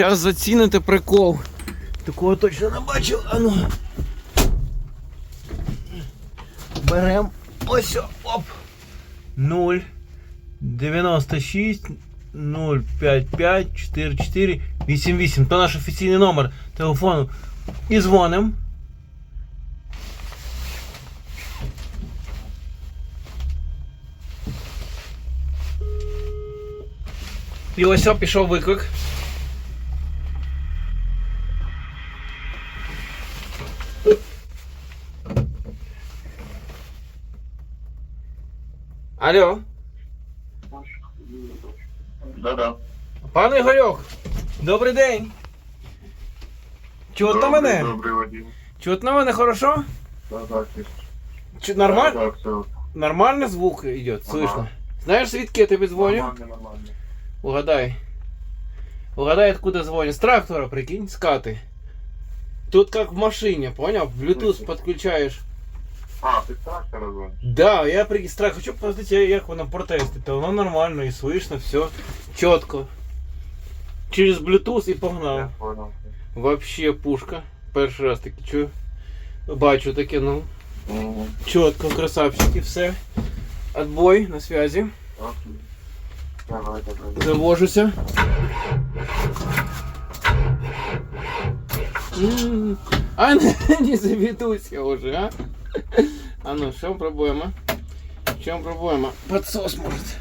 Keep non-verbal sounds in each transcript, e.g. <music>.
Зараз заціните прикол. Такого точно не бачив. Ану. Берем. Ось оп. 0 96 055 44 88. То наш офіційний номер телефону. І дзвоним. І ось пішов виклик. Алло, Да-да. пане Ігорьок, добрий день. Чутно Добрий, мене? Добрий Вадим. Чутно мене хорошо? Да, так, Чи нормально? Так, все. Нормально звук йде, Ага. слышно. Знаєш, звідки я тобі дзвоню? Нормально, нормально. Угадай. Угадай, откуда звоню. С трактора, прикинь, с каты. Тут как в машине, понял? Bluetooth подключаешь. А, ти трактор звониш? Да, я при страх хочу посмотреть, як воно протестить. То воно нормально і слышно, все чітко. Через Bluetooth і Я погнав. Вообще пушка. Перший раз таке чую. Бачу таке, ну. Мгм. Чітко, красавчики, все. Отбой на связи. Окей. Давай, давай. Завожуся. М, А не, <laughs> не заведусь уже, а? <laughs> А ну, в чем проблема? В чем проблема? Подсос может.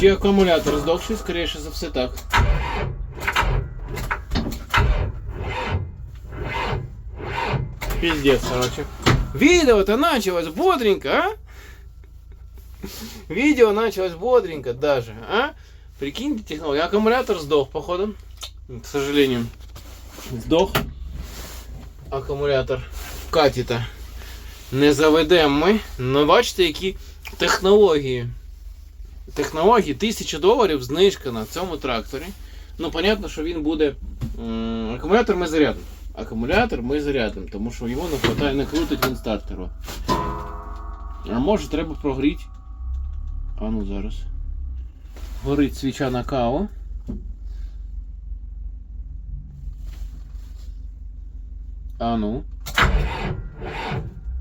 Чи акумулятор здохший, скоріше за все так. Пиздец, короче. Видео-то началось бодренько, а? Видео началось бодренько даже, а? Прикиньте технологию. Аккумулятор сдох, походу. К сожалению. Сдох. Акумулятор. Каті-то не заведемо ми. Ну бачите, які технології. Технології 1000 доларів знижка на цьому тракторі. Ну, понятно, що він буде. Акумулятор ми зарядимо. Акумулятор ми зарядимо, тому що його не хватає, не крутить він стартеру. А може треба прогріти. А ну зараз. Горить свіча на каву. А ну.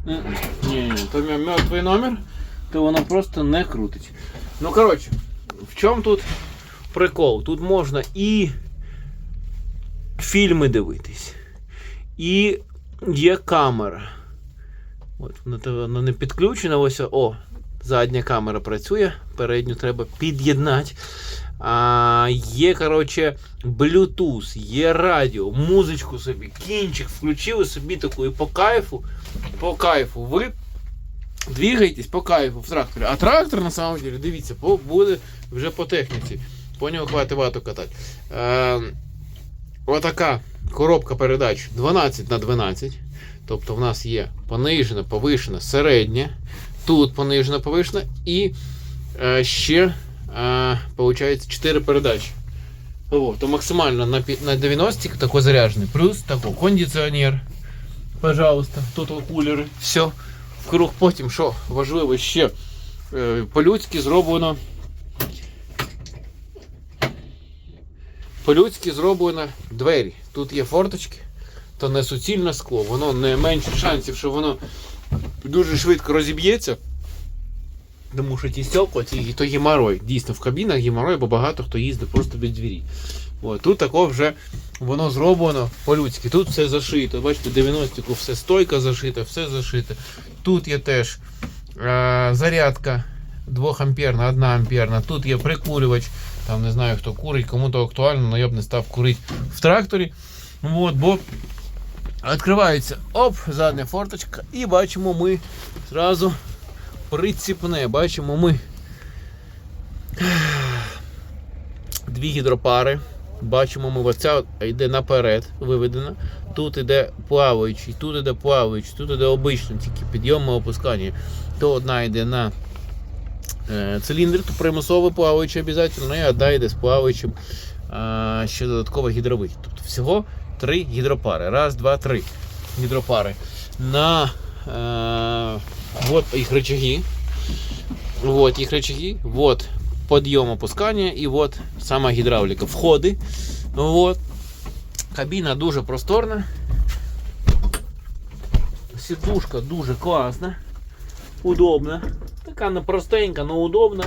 Ні, ні, то мертвий номер, то воно просто не крутить. Ну, коротше, в чому тут прикол? Тут можна і фільми дивитись, і є камера. От, вона не підключена, ось о, задня камера працює, передню треба під'єднати. А, є, коротше, Bluetooth, є радіо, музичку собі, кінчик, включили собі таку і по кайфу, по кайфу. Ви двигаєтесь по кайфу в тракторі. А трактор, на самом деле, дивіться, буде вже по техніці. По нього хватить вату катати. Е, отака коробка передач 12 на 12. Тобто в нас є понижена, повишена, середня, тут понижена, повишена і е, ще е, виходить 4 передачі. О, то максимально на, на 90 такой заряджений. Плюс такой кондиціонер. Пожалуйста, тут кулери. Все. В круг потім, що важливо ще е, по-людськи зроблено. По-людськи зроблено двері. Тут є форточки, то не суцільне скло, воно не менше шансів, що воно дуже швидко розіб'ється. Тому що ті стекла, ті, то геморой. Дійсно, в кабінах геморой, бо багато хто їздить просто без двері. От, тут тако вже воно зроблено по-людськи. Тут все зашито. Бачите, 90-ку все стойка зашита, все зашите. Тут є теж е, зарядка 2 амперна, 1 амперна. Тут є прикурювач. Там не знаю хто курить, кому-то актуально, але я б не став курити в тракторі. От, бо відкривається оп, задня форточка, і бачимо ми зразу приціпне. Бачимо ми дві гідропари. Бачимо ми оця йде наперед, виведена. Тут йде плаваючий, тут йде плаваючий, тут йде обичний, тільки підйом і опускання. То одна йде на е, циліндр, то примусово плаваючий обов'язково, і одна йде з плаваючим а, ще додатково гідровий. Тобто всього три гідропари. Раз, два, три гідропари. На е, вот їх рычаги. Вот їх рычаги. Вот подъем, опускання, і от сама гідравліка. Входи. От. Кабіна дуже просторна. Сідушка дуже класна, удобна. Така не простенька, але удобна.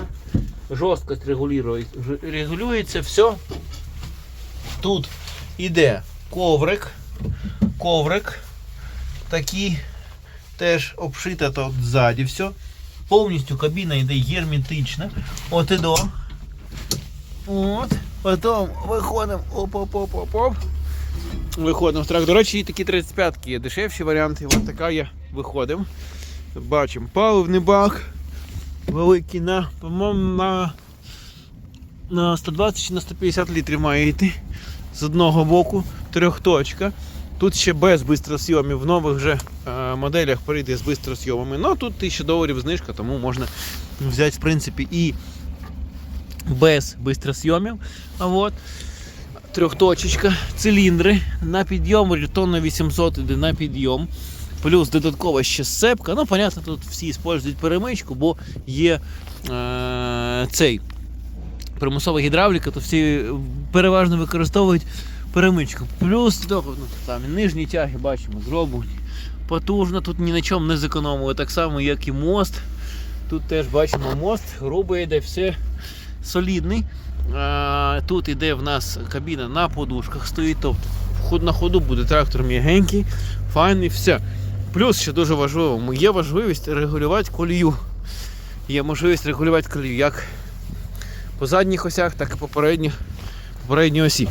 Жорсткость регулює- регулюється, все. Тут іде коврик. Коврик. Такий теж обшита тут ззаді все. Повністю кабіна йде герметична. От і до. От. Потім виходимо. Оп-оп-оп-оп-оп. Виходимо в трак. До речі, такі 35-ки є дешевші варіанти. Ось така є. Виходимо. Бачимо паливний бак. Великий на, по-моєму, на, на 120 чи на 150 літрів має йти. З одного боку трьохточка. Тут ще без бистросйомів. В нових вже е, моделях прийде з бистросйомами. Ну тут 1000 доларів знижка, тому можна взяти в принципі і без бистросйомів. А от. Трьохточечка, циліндри на підйом, тонна 800 іде на підйом. Плюс додаткова ще сцепка. Ну, понятно, тут всі використовують перемичку, бо є е, цей примусова гідравліка, то всі переважно використовують перемичку. Плюс ну, там, нижні тяги бачимо, зроблені. Потужно, тут ні на чому не зекономили. Так само, як і мост. Тут теж бачимо мост, грубий йде, все солідний. Тут іде в нас кабіна на подушках стоїть, тобто на ходу буде трактор м'ягенький, файний, все. Плюс ще дуже важливо, є можливість регулювати колію. Є можливість регулювати колію як по задніх осях, так і по передніх, по передній осі.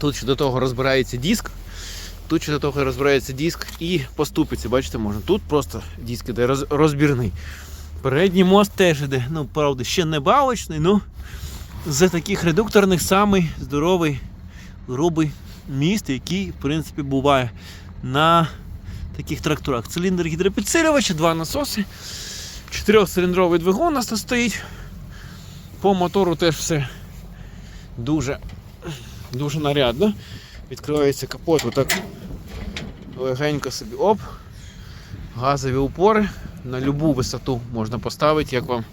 Тут ще до того розбирається диск. Тут ще того розбирається диск і по ступиці, бачите, можна. Тут просто диск іде розбірний. Передній мост теж іде, ну, правда, ще не балочний, ну з таких редукторних самий здоровий, грубий міст, який, в принципі, буває на таких тракторах. Циліндр гідропідсилювача, два насоси, чотирьохциліндровий двигун у нас тут стоїть. По мотору теж все дуже, дуже нарядно. Відкривається капот, отак легенько собі оп. Газові упори на любу висоту можна поставити, як вам,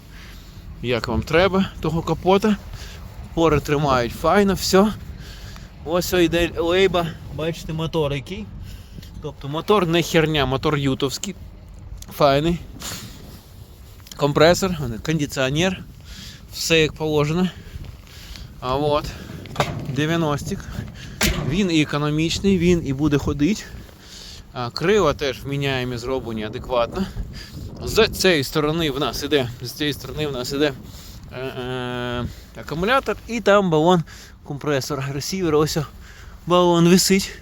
як вам треба того капота. Опори тримають файно, все. Ось ось йде лейба, бачите, мотор який. Тобто мотор не херня, мотор ютовський. Файний. Компресор, кондиціонер. Все як положено. А от 90-к. Він і економічний, він і буде ходити. Крила теж вміняємі зроблені адекватно. З цієї сторони в нас іде, з цієї сторони в нас іде е, е, акумулятор і там балон компресор. Ресівер, ось балон висить.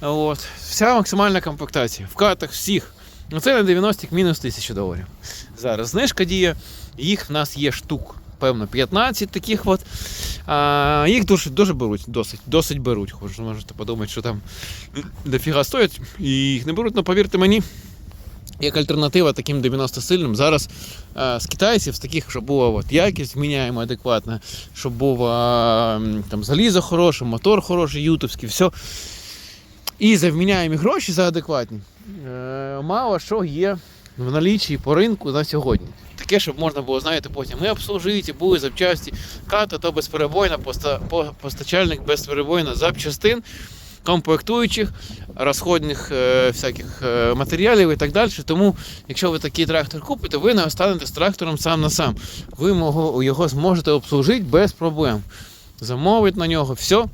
От. Вся максимальна комплектація. В катах всіх. Ну це на 90 мінус 1000 доларів. Зараз знижка діє, їх в нас є штук. Певно, 15 таких от. А, їх дуже, дуже беруть, досить, досить беруть. Хоч можете подумати, що там дофіга стоять, і їх не беруть, але повірте мені, як альтернатива таким 90 сильним. Зараз е, з китайців, з таких, щоб була от, якість міняємо адекватна, щоб було там, залізо хороше, мотор хороший, ютовський, все. І за гроші за адекватні. Е, мало що є в налічі по ринку на сьогодні. Таке, щоб можна було, знаєте, потім ми обслужити, були запчасті, ката то безперебойна, поста, постачальник безперебойна запчастин, комплектуючих, розходних е, всяких е, матеріалів і так далі. Тому, якщо ви такий трактор купите, ви не останетесь трактором сам на сам. Ви його зможете обслужити без проблем. Замовити на нього все. У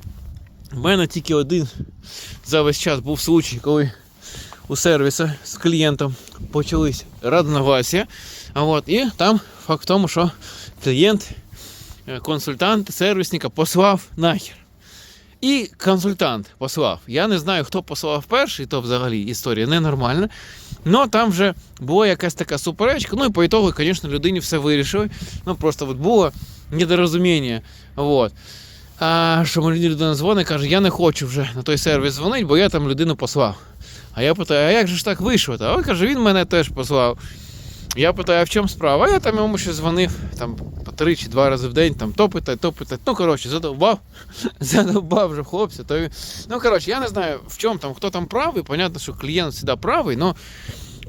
мене тільки один за весь час був случай, коли у сервісі з клієнтом почались разногласия. От, і там факт в тому, що клієнт, е, консультант сервісника послав нахер. І консультант послав. Я не знаю, хто послав перший, то взагалі історія ненормальна. Ну там вже була якась така суперечка. Ну і по ітогу, звісно, людині все вирішили. Ну просто от було недорозуміння. От. А що мені людина дзвонить, каже, я не хочу вже на той сервіс дзвонити, бо я там людину послав. А я питаю, а як же ж так вийшло? А він каже, він мене теж послав. Я питаю, а в чому справа? А я там йому ще дзвонив там, по три чи два рази в день, там то питай, то питай. Ну, коротше, задовбав, <laughs> задовбав вже хлопця. То... Ну, коротше, я не знаю, в чому там, хто там правий. Понятно, що клієнт завжди правий, але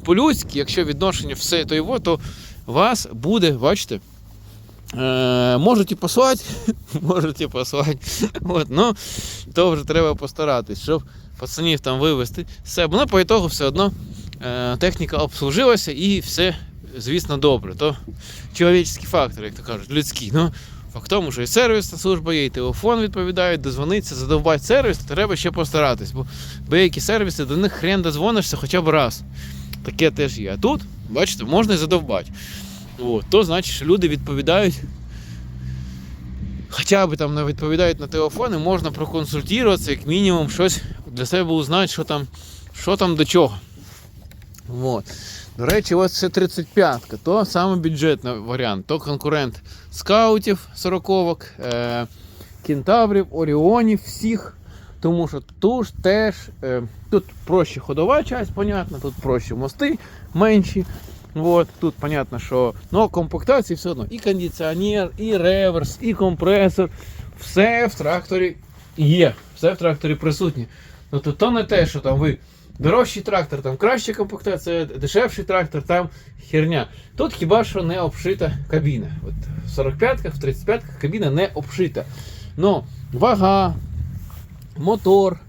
по-людськи, якщо відношення все то його, то вас буде, бачите, Е, можуть і послати, <laughs> можуть і послати. От, ну, то вже треба постаратись, щоб пацанів там вивезти з. Ну, по ітогу все одно е, техніка обслужилася і все, звісно, добре. То чоловічний фактор, як то кажуть, людський. Ну, факт тому, що і сервісна служба є, і телефон відповідає, дозвониться, задовбати сервіс, то треба ще постаратись. Бо деякі сервіси до них хрен дозвонишся хоча б раз. Таке теж є. А тут, бачите, можна і задовбати. От, то значить, що люди відповідають. Хоча б там не відповідають на телефони, можна проконсультуватися, як мінімум, щось для себе узнати, що там, що там до чого. Вот. До речі, ось це 35-ка, то саме бюджетний варіант, то конкурент скаутів 40-ок, е- кентаврів, оріонів всіх. Тому що тут теж е, тут проще ходова часть, понятно, тут проще мости менші. Вот, тут понятно, що ну, комплектації все одно. І кондиціонер, і реверс, і компресор. Все в тракторі є. Все в тракторі присутнє. Ну то, то не те, що там ви дорожчий трактор, там краща комплектація, дешевший трактор, там херня. Тут хіба що не обшита кабіна. От в 45-ках, в 35-ках кабіна не обшита. Ну, вага, мотор,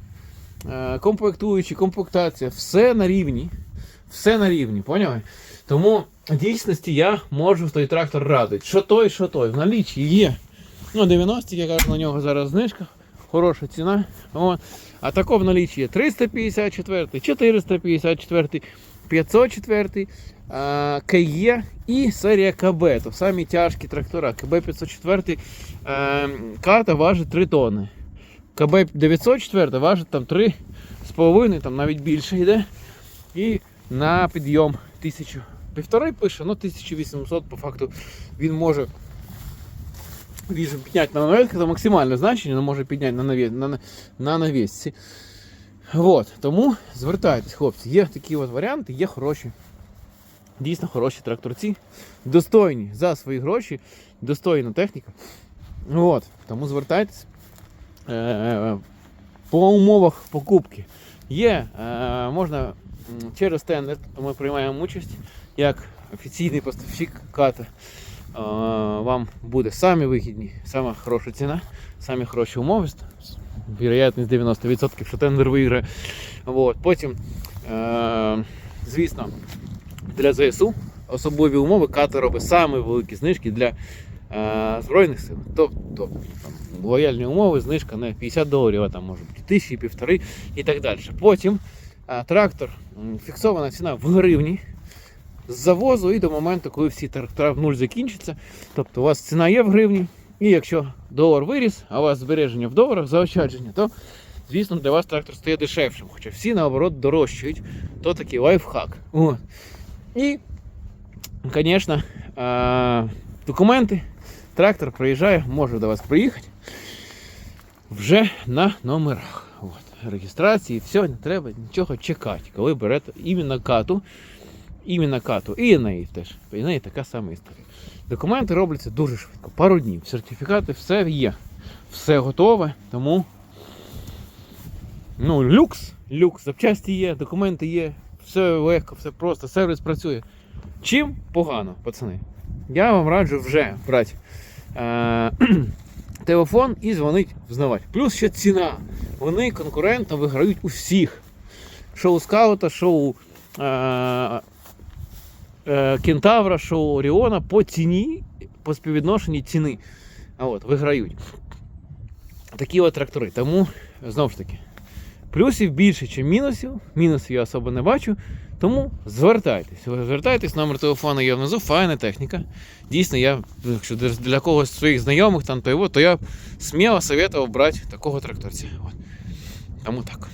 е, комплектуючі, комплектація, все на рівні. Все на рівні, поняли? Тому в дійсності я можу в той трактор радити. Що той, що той. В налічі є. Ну, 90 я кажу, на нього зараз знижка. Хороша ціна. От. А тако в є 354, 454, 504, е, КЕ і серія КБ. То самі тяжкі трактора. КБ 504 е, карта важить 3 тонни. КБ 904 важить там 3,5, там навіть більше йде. І на підйом 1000. Півтори пише, ну 1800 по факту він може же підняти на навісці, це максимальне значення, але може підняти на, наві... на, на навісці. Вот. Тому звертайтесь, хлопці, є такі от варіанти, є хороші. Дійсно хороші тракторці, достойні за свої гроші, достойна техніка. От. Тому звертайтесь. Е, По умовах покупки є, е, можна через тендер, ми приймаємо участь як офіційний поставщик ката. Вам буде самі вигідні, сама хороша ціна, самі хороші умови. Вірогідність 90%, що тендер виграє. От. Потім, е, звісно, для ЗСУ особливі умови ката робить саме великі знижки для е, Збройних сил. Тобто там, лояльні умови, знижка на 50 доларів, а там може бути тисячі, півтори і так далі. Потім е, трактор, фіксована ціна в гривні з завозу і до моменту, коли всі в нуль закінчаться. Тобто у вас ціна є в гривні, і якщо долар виріс, а у вас збереження в доларах, заощадження, то звісно для вас трактор стає дешевшим. Хоча всі наоборот дорожчають, то такий лайфхак. От. І, звісно, документи. Трактор приїжджає, може до вас приїхати вже на номерах. От. Реєстрації, все, не треба нічого чекати, коли берете іменно кату. Іменно кату. І на неї теж. І на неї така сама історія. Документи робляться дуже швидко, пару днів. Сертифікати, все є. Все готове, тому ну, люкс, люкс, запчасті є, документи є, все легко, все просто, сервіс працює. Чим погано, пацани? Я вам раджу вже брати е- <clears throat> телефон і дзвонить взнавати. Плюс ще ціна. Вони конкурентно виграють у всіх. Що у скаута, що у е- е- Кентавра, що у Оріона по ціні, по співвідношенні ціни. А от, виграють. Такі от трактори. Тому, знову ж таки, плюсів більше, ніж мінусів. Мінусів я особо не бачу. Тому звертайтесь. Звертайтесь, номер телефону є внизу, файна техніка. Дійсно, я, якщо для- когось своїх знайомих там то його, то я сміло советував брати такого тракторця. От. Тому так.